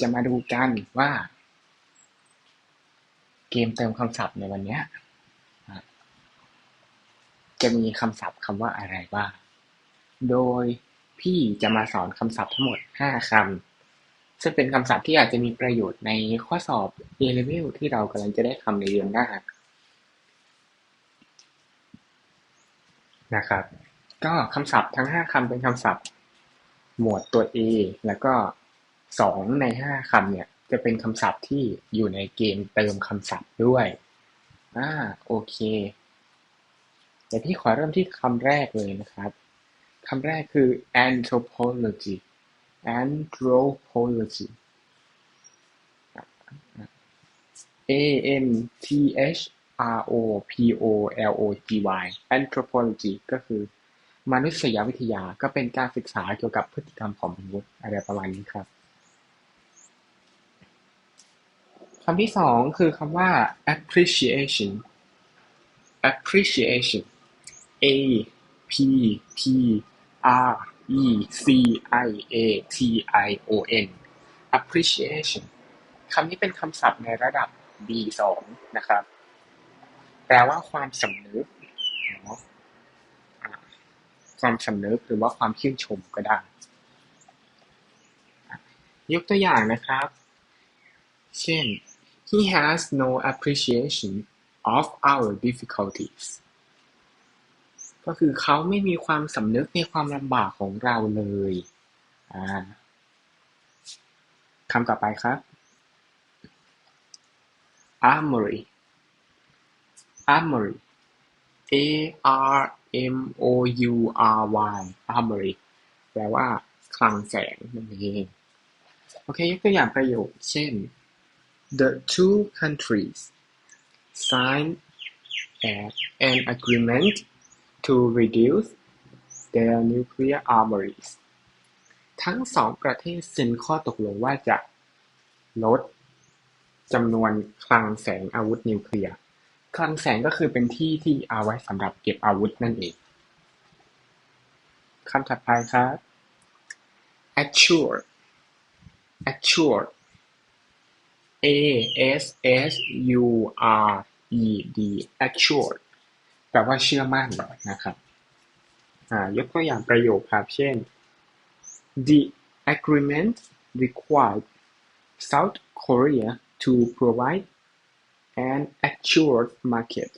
จะมาดูกันว่า เกมเติมคำศัพท์ในวันนี้จะมีคำศัพท์คำว่าอะไรบ้าง โดยพี่จะมาสอนคำศัพท์ทั้งหมด 5คำ ซึ่งเป็นคำศัพท์ที่อาจจะมีประโยชน์ในข้อสอบ A-level ที่เรากำลังจะได้ทำในเดือนหน้านะครับ ก็คำศัพท์ทั้ง 5คำเป็นคำศัพท์ หมวดตัว A แล้วก็ 2ใน5คำเนี่ย จะเป็นคำศัพท์ที่อยู่ในเกมเติมคำศัพท์ด้วยอ่าโอเคเดี๋ยวพี่ขอเริ่มที่คำแรกเลยนะครับคำแรกคือ anthropology anthropology a n t h r o p o l o g y anthropology ก็คือมนุษยวิทยาก็เป็นการศึกษาเกี่ยวกับพฤติกรรมของมนุษย์อะไรประมาณนี้ครับ คำที่สองคือคำว่า appreciation appreciation A P P R E C I A T I O N appreciation คำนี้เป็นคำศัพท์ในระดับ B2 นะครับ แปลว่าความสำนึก ความสำนึกหรือว่าความชื่นชมก็ได้ ยกตัวอย่างนะครับ เช่น he has no appreciation of our difficulties ก็คือเขาไม่มีความสำนึกในความลำบากของเราเลยคำต่อไปครับ armory armory a r m o u r y armory แปลว่าคลังแสงนั่นเอง โอเค ยกตัวอย่างประโยค เช่น the two countries signed an agreement to reduce their nuclear armories ทั้งสองประเทศเซ็นข้อตกลงว่าจะลดจำนวนคลังแสงอาวุธนิวเคลียร์ คลังแสงก็คือเป็นที่ที่เอาไว้สำหรับเก็บอาวุธนั่นเอง คำถัดไปครับ assure assure a s s u r e d assure แปลว่าเชื่อมั่นนะครับยกตัวอย่างประโยคครับเช่น the agreement required South Korea to provide an assured market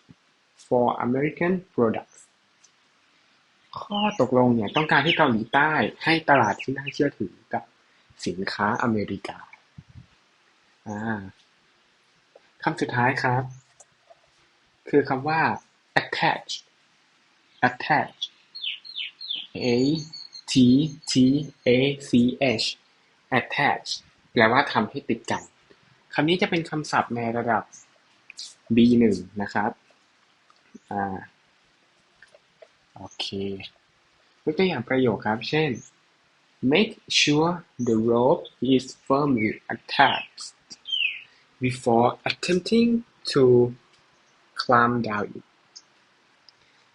for American products ข้อตกลงเนี่ยต้องการให้เกาหลีใต้ให้ตลาดที่น่าเชื่อถือกับสินค้าอเมริกา คำสุดท้ายครับ คือคำว่า attach attach a t t a c h attach แปลว่าทำให้ติดกันคำนี้จะเป็นคำศัพท์ในระดับ B1 นะครับอ่าโอเคยกตัวอย่างประโยคครับ เช่น make sure the rope is firmly attached before attempting to climb down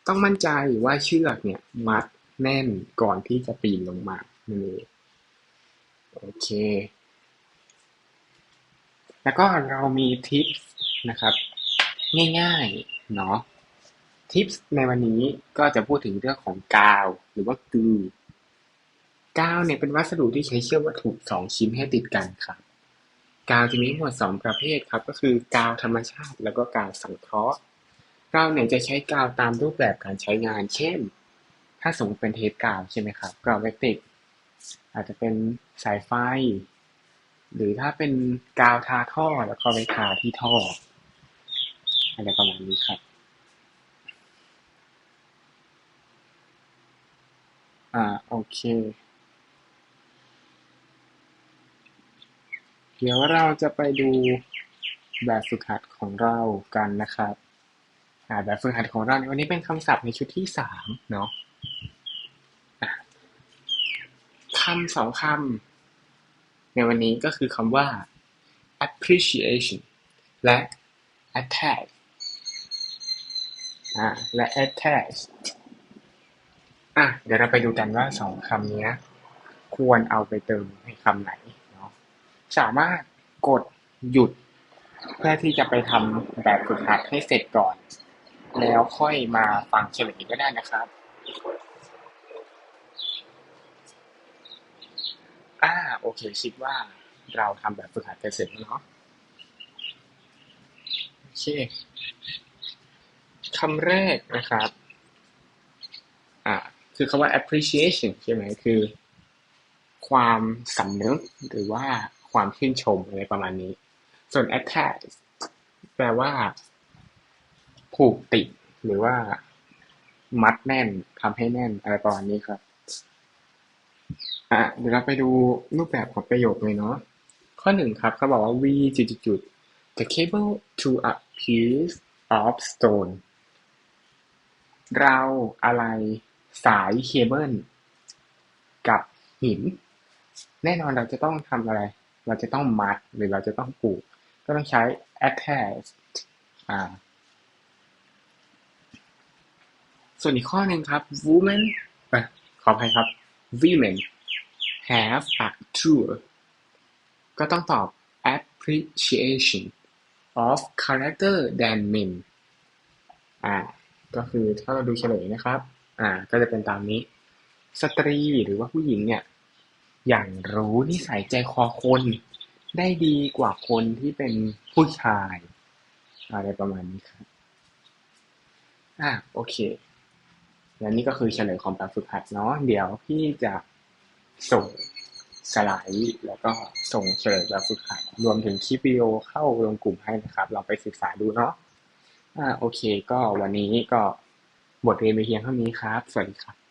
ต้องมั่นใจว่าเชือกเนี่ยมัดแน่นก่อนที่จะปีนลงมานั่นเองโอเค แล้วก็เรามีทิปนะครับ ง่ายๆ เนาะทิปในวันนี้ก็จะพูดถึงเรื่องของกาวหรือว่ากือ กาวเนี่ยเป็นวัสดุที่ใช้เชื่อมวัตถุสองชิ้นให้ติดกันครับกาวจะมีหมวดสองประเภทครับ ก็คือกาวธรรมชาติ แล้วก็กาวสังเคราะห์เราเนี่ยจะใช้กาวตามรูปแบบการใช้งาน เช่น ถ้าสมมติเป็นเทปกาวใช่ไหมครับกาวเวกติก อาจจะเป็นสายไฟ หรือถ้าเป็นกาวทาท่อแล้วก็ไปทาที่ท่ออะไรประมาณนี้ครับอ่าโอเค เดี๋ยวเราจะไปดูแบบฝึกหัดของเรากันนะครับแบบฝึกหัดของเราในวันนี้เป็นคำศัพท์ในชุดที่สามเนาะคำสองคำในวันนี้ก็คือคำว่า appreciation และ attach อ่าและ attach อะเดี๋ยวเราไปดูกันว่าสองคำนี้ควรเอาไปเติมในคำไหน สามารถกดหยุดเพื่อที่จะไปทำแบบฝึกหัดให้เสร็จก่อน แล้วค่อยมาฟังเฉลยก็ได้นะครับอ่าโอเคคิดว่าเราทำแบบฝึกหัดกันเสร็จแล้วเนาะโอเคคำแรกนะครับ อ่า คือคำว่า appreciation ใช่ไหมคือ ความสำนึกหรือว่า ความชื่นชมอะไรประมาณนี้ ส่วน attach แปลว่า ผูกติด หรือว่า มัดแน่นทำให้แน่นอะไรประมาณนี้ครับ อะเดี๋ยวเราไปดูรูปแบบของประโยคเลยเนาะข้อหนึ่งครับเขาบอกว่า we จุดจุด the cable to a piece of stone เราอะไรสายเคเบิลกับหิน แน่นอนเราจะต้องทำอะไร เราจะต้องมัดหรือเราจะต้องผูก ก็ต้องใช้ attach อ่า ส่วนอีกข้อหนึ่งครับ women อขออภัยครับ women have a truer ก็ต้องตอบ appreciation of character than men อ่า ก็คือถ้าเราดูเฉลยนะครับ อ่า ก็จะเป็นตามนี้ สตรีหรือว่าผู้หญิงเนี่ย อย่างรู้นิสัยใจคอคนได้ดีกว่าคนที่เป็นผู้ชาย อะไรประมาณนี้ครับอ่าโอเค และนี่ก็คือเฉลยของแบบฝึกหัดเนาะเดี๋ยวพี่จะส่งสไลด์แล้วก็ส่งเฉลยแบบฝึกหัดรวมถึงคลิปวิดีโอเข้าลงกลุ่มให้นะครับ เราไปศึกษาดูเนาะอ่าโอเค ก็วันนี้ก็บทเรียนไปเพียงเท่านี้ครับ สวัสดีครับ